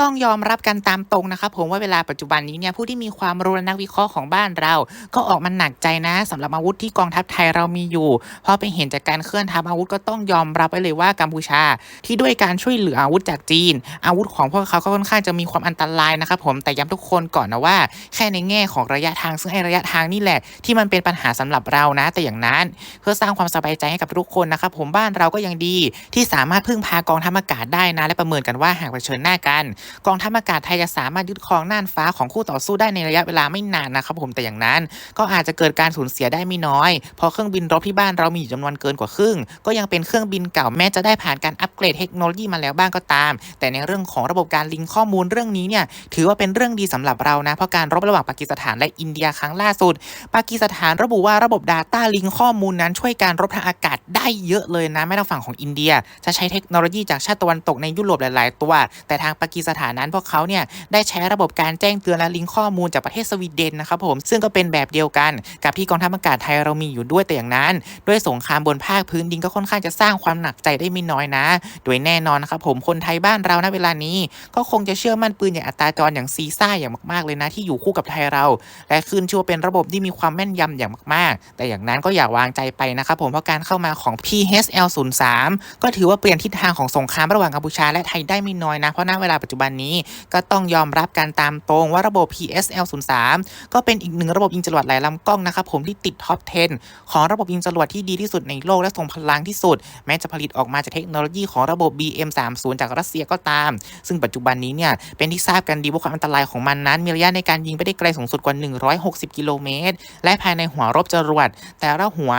ต้องยอมรับกันตามตรงนะครับผมว่าเวลาปัจจุบันนี้เนี่ยผู้ที่มีความรู้และนักวิเคราะห์ของบ้านเรา ก็ออกมาหนักใจนะสำหรับอาวุธที่กองทัพไทยเรามีอยู่เพราะไปเห็นจากการเคลื่อนทัพอาวุธก็ต้องยอมรับไปเลยว่ากัมพูชา ที่ด้วยการช่วยเหลืออาวุธจากจีน อาวุธของพวกเขาก็ค่อนข้างจะมีความอันตรายนะครับผมแต่ย้ำทุกคนก่อนนะว่า แค่ในแง่ของระยะทางซึ่งไอ้ระยะทางนี่แหละ ที่มันเป็นปัญหาสำหรับเรานะ แต่อย่างนั้น เพื่อสร้างความสบายใจให้กับทุกคนนะครับผมบ้านเราก็ยังดีที่สามารถพึ่งพากองทัพอากาศได้นะ และประเมินกันว่าหากเผชิญหน้ากันกองทัพอากาศไทยจะสามารถยึดครองน่านฟ้าของคู่ต่อสู้ได้ในระยะเวลาไม่นานนะครับผมแต่อย่างนั้น ก็อาจจะเกิดการสูญเสียได้ไม่น้อย เพราะเครื่องบินรบที่บ้านเรามีอยู่จำนวนเกินกว่าครึ่ง ก็ยังเป็นเครื่องบินเก่าแม้จะได้ผ่านการอัปเกรดเทคโนโลยีมาแล้วบ้างก็ตาม แต่ในเรื่องของระบบการลิงก์ข้อมูลเรื่องนี้เนี่ยถือว่าเป็นเรื่องดีสำหรับเรานะเพราะการรบระหว่างปากีสถานและอินเดียครั้งล่าสุด ปากีสถานระบุว่าระบบ Data ลิงก์ข้อมูลนั้นช่วยการรบทางอากาศได้เยอะเลยนะไม่ต้องฝั่งของอินเดีย จะใช้เทคโนโลยีจากชาติตะวันตกในยุโรปหลาย ๆ ตัว แต่ทางปากีสถานนั้นพวกเขาเนี่ยได้ใช้ระบบการแจ้งเตือนและลิงก์ข้อมูลจากประเทศสวีเดนนะครับผมซึ่งก็เป็นแบบเดียวกันกับที่กองทัพอากาศไทยเรามีอยู่ด้วยแต่อย่างนั้น ด้วยสงครามบนภาคพื้นดินก็ค่อนข้างจะสร้างความหนักใจได้ไม่น้อยนะ โดยแน่นอนนะครับผมคนไทยบ้านเราณเวลานี้ ก็คงจะเชื่อมั่นปืนอย่างอัตราจรอย่างซีซ่าอย่างมากๆเลยนะที่อยู่คู่กับไทยเรา และขึ้นชื่อว่าเป็นระบบที่มีความแม่นยำอย่างมากๆ แต่อย่างนั้นก็อย่าวางใจไปนะครับผมเพราะการเข้ามาของ PHL 0 3ก็ถือว่าเปลี่ยนทิศทางของสงครามระหว่างกัมพูชาและไทยได้ไม่น้อยนะเพราะณเวลาปัจจุบันนี้ ก็ต้องยอมรับการตามตรงว่าระบบ PSL 0 3ก็เป็นอีกหนึ่งระบบยิงจรวดหลายลำกล้องนะครับผมที่ติดท็อป 10 ของระบบยิงจรวดที่ดีที่สุดในโลกและทรงพลังที่สุด แม้จะผลิตออกมาจากเทคโนโลยีของระบบ BM 3 0จากรัสเซียก็ตาม ซึ่งปัจจุบันนี้เนี่ยเป็นที่ทราบกันดีว่าความอันตรายของมันนั้น มีระยะในการยิงไปได้ไกลสูงสุดกว่า 160 กิโลเมตร และภายในหัวรบจรวด แต่ละหัว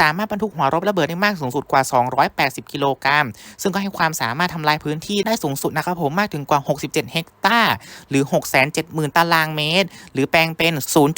สามารถบรรทุกหัวรบระเบิดได้มากสูงสุดกว่า 280 กิโลกรัม ซึ่งก็ให้ความสามารถทำลายพื้นที่ได้สูงสุดนะครับผมมากถึงกว่า67 เฮกตาร์ หรือ 670,000 ตารางเมตร หรือแปลงเป็น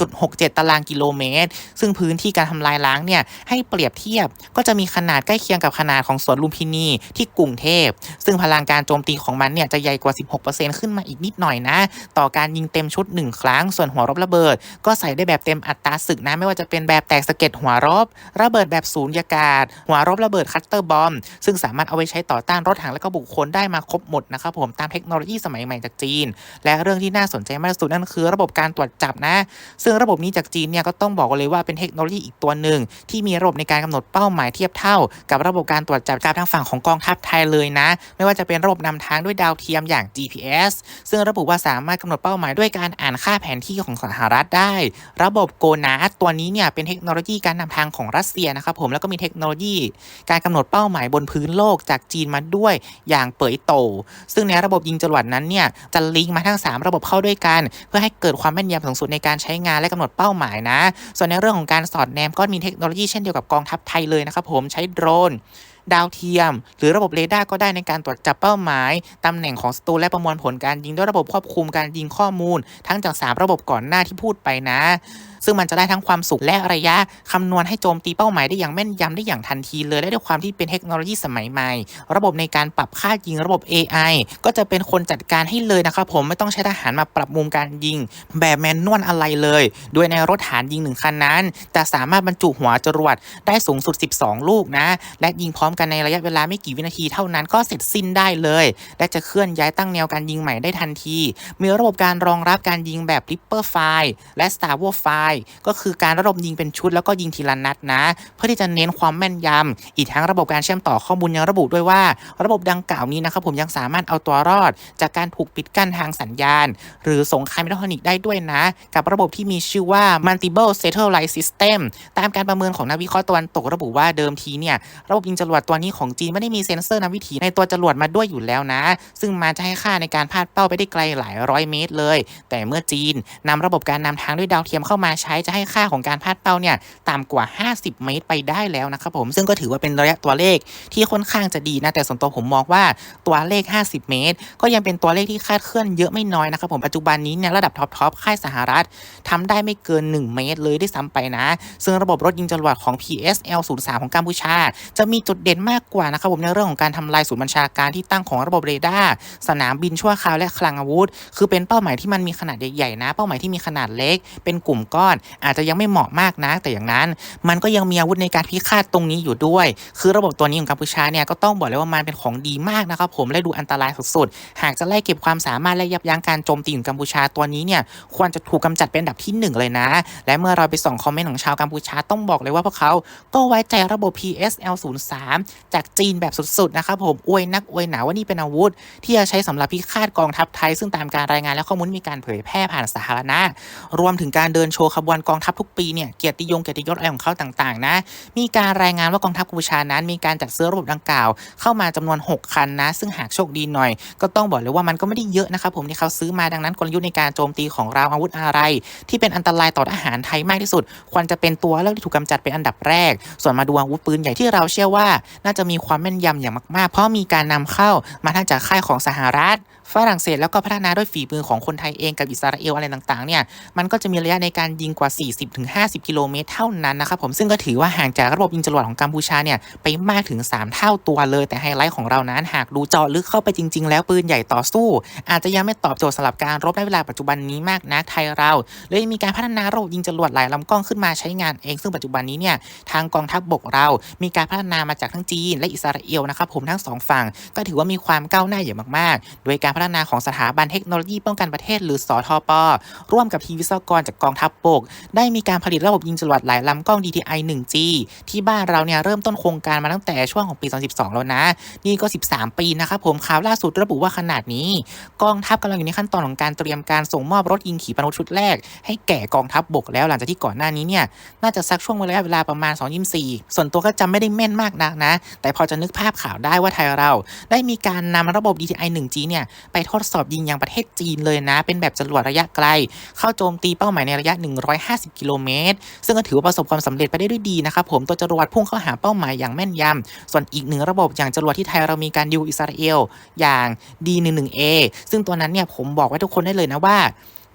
0.67 ตารางกิโลเมตร ซึ่งพื้นที่การทำลายล้างเนี่ย ให้เปรียบเทียบก็จะมีขนาดใกล้เคียงกับขนาดของสวนลุมพินีที่กรุงเทพ ซึ่งพลังการโจมตีของมันเนี่ยจะใหญ่กว่า 16%ขึ้นมาอีกนิดหน่อยนะ ต่อการยิงเต็มชุด 1 ครั้ง ส่วนหัวรบระเบิด ก็ใส่ได้แบบเต็มอัตราศึกนะ ไม่ว่าจะเป็นแบบแตกสะเก็ดหัวรบ ระเบิดแบบศูนยากาศ หัวรบระเบิดคัตเตอร์บอม ซึ่งสามารถเอาไว้ใช้ต่อต้านรถถังและก็บุคคลได้มาครบหมดนะครับผมตามเทคโนโลยีสมัยใหม่จากจีน และเรื่องที่น่าสนใจมากที่สุดนั่นคือ ระบบการตรวจจับนะ ซึ่งระบบนี้จากจีนเนี่ยก็ต้องบอกเลยว่าเป็นเทคโนโลยีอีกตัวหนึ่งที่มีระบบในการกำหนดเป้าหมายเทียบเท่า กับระบบการตรวจจับจากทางฝั่งของกองทัพไทยเลยนะ ไม่ว่าจะเป็นระบบนำทางด้วยดาวเทียมอย่าง GPS ซึ่งระบุว่าสามารถกำหนดเป้าหมายด้วยการอ่านค่าแผนที่ของสหรัฐได้ ระบบโกนาสตัวนี้เนี่ยเป็นเทคโนโลยีการนำทางของรัสเซียนะครับผมแล้วก็มีเทคโนโลยี การกำหนดเป้าหมายบนพื้นโลกจากจีนมาด้วยอย่างเป๋ยโต ซึ่งในระบบยิงจรวดนั้นเนี่ยจะลิงก์มาทั้ง 3 ระบบเข้าด้วยกัน เพื่อให้เกิดความแม่นยำสูงสุดในการใช้งานและกำหนดเป้าหมายนะ ส่วนในเรื่องของการสอดแนมก็มีเทคโนโลยีเช่นเดียวกับกองทัพไทยเลยนะครับผมใช้โดรนดาวเทียม หรือระบบเรดาร์ก็ได้ในการตรวจจับเป้าหมาย ตำแหน่งของศัตรูและประมวลผลการยิงด้วยระบบควบคุมการยิงข้อมูล ทั้งจาก 3 ระบบก่อนหน้าที่พูดไปนะซึ่งมันจะได้ทั้งความสุขและระยะคำนวณให้โจมตีเป้าหมายได้อย่างแม่นยำได้อย่างทันทีเลยและด้วยความที่เป็นเทคโนโลยีสมัยใหม่ ระบบในการปรับค่ายิงระบบ AI ก็จะเป็นคนจัดการให้เลยนะครับผมไม่ต้องใช้ทหารมาปรับมุมการยิง แบบแมนนวลอะไรเลยโดยในรถฐานยิงหนึ่งคันนั้นจะสามารถบรรจุหัวจรวดได้สูงสุด 12 ลูกนะ และยิงพร้อมกันในระยะเวลาไม่กี่วินาทีเท่านั้นก็เสร็จสิ้นได้เลย และจะเคลื่อนย้ายตั้งแนวการยิงใหม่ได้ทันที มีระบบการรองรับการยิงแบบ Ripper File และ Star War File ก็คือการระดมยิงเป็นชุดแล้วก็ยิงทีละนัดนะ เพื่อที่จะเน้นความแม่นยำอีกทั้งระบบการเชื่อมต่อข้อมูลยังระบุด้วยว่า ระบบดังกล่าวนี้นะครับผมยังสามารถเอาตัวรอด จากการถูกปิดกั้นทางสัญญาณ หรือสงครามอิเล็กทรอนิกส์ได้ด้วยนะ กับระบบที่มีชื่อว่า Multiple Satellite System ตามการประเมินของนักวิเคราะห์ตะวันตกระบุว่าเดิมทีเนี่ยระบบยิงจรวดตัวนี้ของจีนไม่ได้มีเซ็นเซอร์นำวิถีในตัวจรวดมาด้วยอยู่แล้วนะ ซึ่งมันจะให้ค่าในการพลาดเป้าไปได้ไกลหลายร้อยเมตรเลย แต่เมื่อจีนนำระบบการนำทางด้วยดาวเทียมเข้ามาใช้จะให้ค่าของการพลาดเป้าเนี่ยต่ำกว่า 50 เมตรไปได้แล้วนะครับผมซึ่งก็ถือว่าเป็นระยะตัวเลขที่ค่อนข้างจะดีนะแต่ส่วนตัวผมมองว่าตัวเลข 50 เมตร ก็ยังเป็นตัวเลขที่คาดเคลื่อนเยอะไม่น้อยนะครับผมปัจจุบันนี้เนี่ยระดับท็อปทอปค่ายสหรัฐทำได้ไม่เกิน 1 เมตรเลยได้ซ้ำไปนะ ซึ่งระบบรถยิงจรวดของ PSL 0 3ของกัมพูชา จะมีจุดเด่นมากกว่านะครับผมในเรื่องของการทำลายศูนย์บัญชาการที่ตั้งของระบบเรดาร์สนามบินชั่วคราวและคลังอาวุธ คือเป็นเป้าหมายที่มันมีขนาดใหญ่ๆนะ เป้าหมายที่มีขนาดเล็ก เป็นกลุ่มก้อนอน อาจจะยังไม่เหมาะมากนะแต่อย่างนั้น มันก็ยังมีอาวุธในการพิฆาตตรงนี้อยู่ด้วย คือระบบตัวนี้ของกัมพูชาเนี่ยก็ต้องบอกเลยว่ามันเป็นของดีมากนะครับผมและดูอันตรายสุดๆหากจะไล่เก็บความสามารถและยับยั้งการโจมตีของกัมพูชาตัวนี้เนี่ยควรจะถูกกำจัดเป็นอันดับที่หนึ่งเลยนะ และเมื่อเราไปส่องคอมเมนต์ของชาวกัมพูชาต้องบอกเลยว่าพวกเขาก็ไว้ใจระบบ PSL 0 3จากจีนแบบสุดๆนะครับผมอวยนักอวยหนาว่านี่เป็นอาวุธ ที่จะใช้สำหรับพิฆาตกองทัพไทย ซึ่งตามการรายงานและข้อมูลมีการเผยแพร่ผ่านสาธารณะรวมถึงการเดินโชว์ขบวนกองทัพทุกปีเนี่ยเกียรติยงเกียรติยศอะไรของเขาต่างๆนะ มีการรายงานว่ากองทัพกัมพูชานั้น มีการจัดซื้อระบบดังกล่าว เข้ามาจำนวน 6 คันนะ ซึ่งหากโชคดีหน่อย ก็ต้องบอกเลยว่ามันก็ไม่ได้เยอะนะครับผมที่เขาซื้อมาดังนั้นกลยุทธ์ในการโจมตีของเราอาวุธอะไร ที่เป็นอันตรายต่อทหารไทยมากที่สุด ควรจะเป็นตัวเลือกที่ถูกกำจัดเป็นอันดับแรก ส่วนมาดูอาวุธปืนใหญ่ที่เราเชื่อว่า น่าจะมีความแม่นยำอย่างมากๆ เพราะมีการนำเข้ามาทั้งจากค่ายของสหรัฐ ฝรั่งเศสแล้วก็พัฒนาด้วยฝีมือของคนไทยเองกับอิสราเอลอะไรต่างๆเนี่ยมันก็จะมีระยะในการยิงกว่า 40-50 กิโลเมตรเท่านั้นนะครับผมซึ่งก็ถือว่าห่างจากระบบยิงจรวดของกัมพูชาเนี่ยไปมากถึง 3 เท่าตัวเลย แต่ไฮไลท์ของเรานั้นหากดูเจาะลึกเข้าไปจริง ๆ แล้วปืนใหญ่ต่อสู้ อาจจะยังไม่ตอบโจทย์สำหรับการรบในเวลาปัจจุบันนี้มากนักไทยเราเลยมีการพัฒนาระบบยิงจรวดหลายลำกล้องขึ้นมาใช้งานเอง ซึ่งปัจจุบันนี้เนี่ยทางกองทัพบกเรา มีการพัฒนามาจากทั้งจีน และอิสราเอลนะครับผมทั้งสองฝั่งก็ถือว่ามีความก้าวหน้าอย่างมากๆ โดยการพัฒนาของสถาบันเทคโนโลยีป้องกันประเทศ หรือสทปร่วมกับทีมวิศวกรจากกองทัพบก ได้มีการผลิตระบบยิงจรวดหลายลำกล้อง DTI 1G ที่บ้านเราเนี่ยเริ่มต้นโครงการมาตั้งแต่ช่วงของปี 2012 แล้วนะ นี่ก็ 13 ปีนะครับผมข่าวล่าสุดระบุว่าขนาดนี้ กองทัพกำลังอยู่ในขั้นตอนของการเตรียมการส่งมอบรถยิงขีปนาวุธชุดแรก ให้แก่กองทัพบกแล้วหลังจากที่ก่อนหน้านี้เนี่ยน่าจะสักช่วงระยะเวลาประมาณ 2-24 ส่วนตัวก็จำไม่ได้แม่นมากนักนะ แต่พอจะนึกภาพข่าวได้ว่าไทยเรา ได้มีการนำระบบ DTI 1G เนี่ยไปทดสอบยิงยังประเทศจีนเลยนะ เป็นแบบจรวดระยะไกล เข้าโจมตีเป้าหมายในระยะ 150 กิโลเมตร ซึ่งก็ถือว่าประสบความสำเร็จไปได้ด้วยดีนะครับผมตัวจรวดพุ่งเข้าหาเป้าหมายอย่างแม่นยำส่วนอีกหนึ่งระบบอย่างจรวดที่ไทยเรามีการดิวอิสราเอลอย่าง D11A ซึ่งตัวนั้นเนี่ยผมบอกไว้ทุกคนได้เลยนะว่า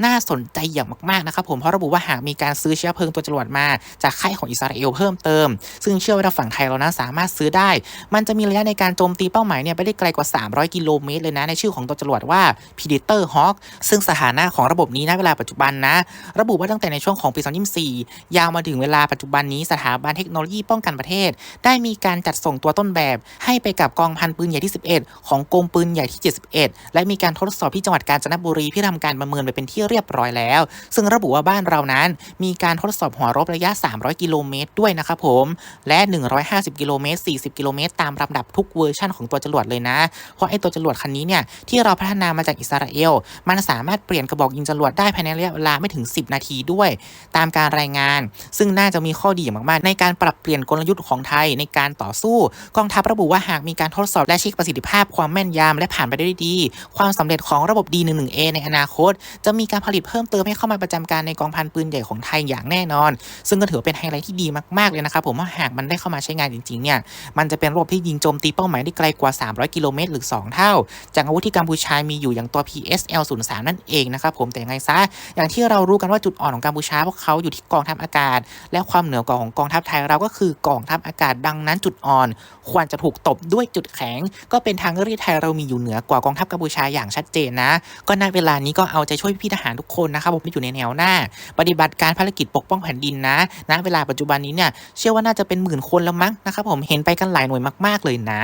น่าสนใจอย่างมากๆนะครับผมเพราะระบุว่าหากมีการซื้อเชื้อเพลิงตัวจรวดมา จากค่ายของอิสราเอลเพิ่มเติม ซึ่งเชื่อว่าทางฝั่งไทยเรานั้นสามารถซื้อได้ มันจะมีระยะในการโจมตีเป้าหมายเนี่ยไปได้ไกลกว่า 300 กิโลเมตรเลยนะในชื่อของตัวจรวดว่า Predator Hawk ซึ่งสถานะของระบบนี้ณเวลาปัจจุบันนะ ระบุว่าตั้งแต่ในช่วงของปี 2024 ยาวมาถึงเวลาปัจจุบันนี้สถาบันเทคโนโลยีป้องกันประเทศ ได้มีการจัดส่งตัวต้นแบบ ให้ไปกับกองพันปืนใหญ่ที่ 11 ของกรมปืนใหญ่ที่ 71 และมีการทดสอบที่จังหวัดกาญจนบุรีเพื่อทำการประเมินไปเป็นที่เรียบร้อยแล้ว ซึ่งระบุว่าบ้านเรานั้น มีการทดสอบหัวรบระยะ 300 กิโลเมตรด้วยนะครับผม และ 150 กิโลเมตร 40 กิโลเมตร ตามลำดับทุกเวอร์ชันของตัวจรวดเลยนะ เพราะไอ้ตัวจรวดคันนี้เนี่ยที่เราพัฒนามาจากอิสราเอล มันสามารถเปลี่ยนกระบอกยิงจรวดได้ภายในระยะเวลาไม่ถึง 10 นาทีด้วย ตามการรายงาน ซึ่งน่าจะมีข้อดีอย่างมากๆ ในการปรับเปลี่ยนกลยุทธ์ของไทยในการต่อสู้ กองทัพระบุว่าหากมีการทดสอบและเช็คประสิทธิภาพความแม่นยำและผ่านไปได้ดี ความสำเร็จของระบบ D11A ในอนาคต จะมีการผลิตเพิ่มเติมให้เข้ามาประจำการในกองพันปืนใหญ่ของไทยอย่างแน่นอน ซึ่งก็ถือเป็นไฮไลท์ที่ดีมากๆเลยนะครับผมว่าหากมันได้เข้ามาใช้งานจริงๆเนี่ยมันจะเป็นระบบที่ยิงโจมตีเป้าหมายได้ไกลกว่า 300 กิโลเมตรหรือ 2 เท่า จากอาวุธที่กัมพูชามีอยู่อย่างตัว PSL 0 3นั่นเองนะครับผมแต่ยังไงซะอย่างที่เรารู้กันว่าจุดอ่อนของกัมพูชาพวกเขาอยู่ที่กองทัพอากาศ และความเหนือกว่าของกองทัพไทยเราก็คือกองทัพอากาศดังนั้นจุดอ่อน ควรจะถูกตบด้วยจุดแข็ง ก็เป็นทางเลือกที่ไทยเรามีอยู่เหนือกว่ากองทัพกัมพูชาอย่างชัดเจนนะ ก็ณเวลานี้ก็เอาใจช่วยพี่ทหารทุกคนนะครับผมที่อยู่ในแนวหน้า ปฏิบัติการภารกิจปกป้องแผ่นดินนะนะเวลาปัจจุบันนี้เนี่ยเชื่อว่าน่าจะเป็นหมื่นคนแล้วมั้งนะครับผมเห็นไปกันหลายหน่วยมาก ๆเลยนะ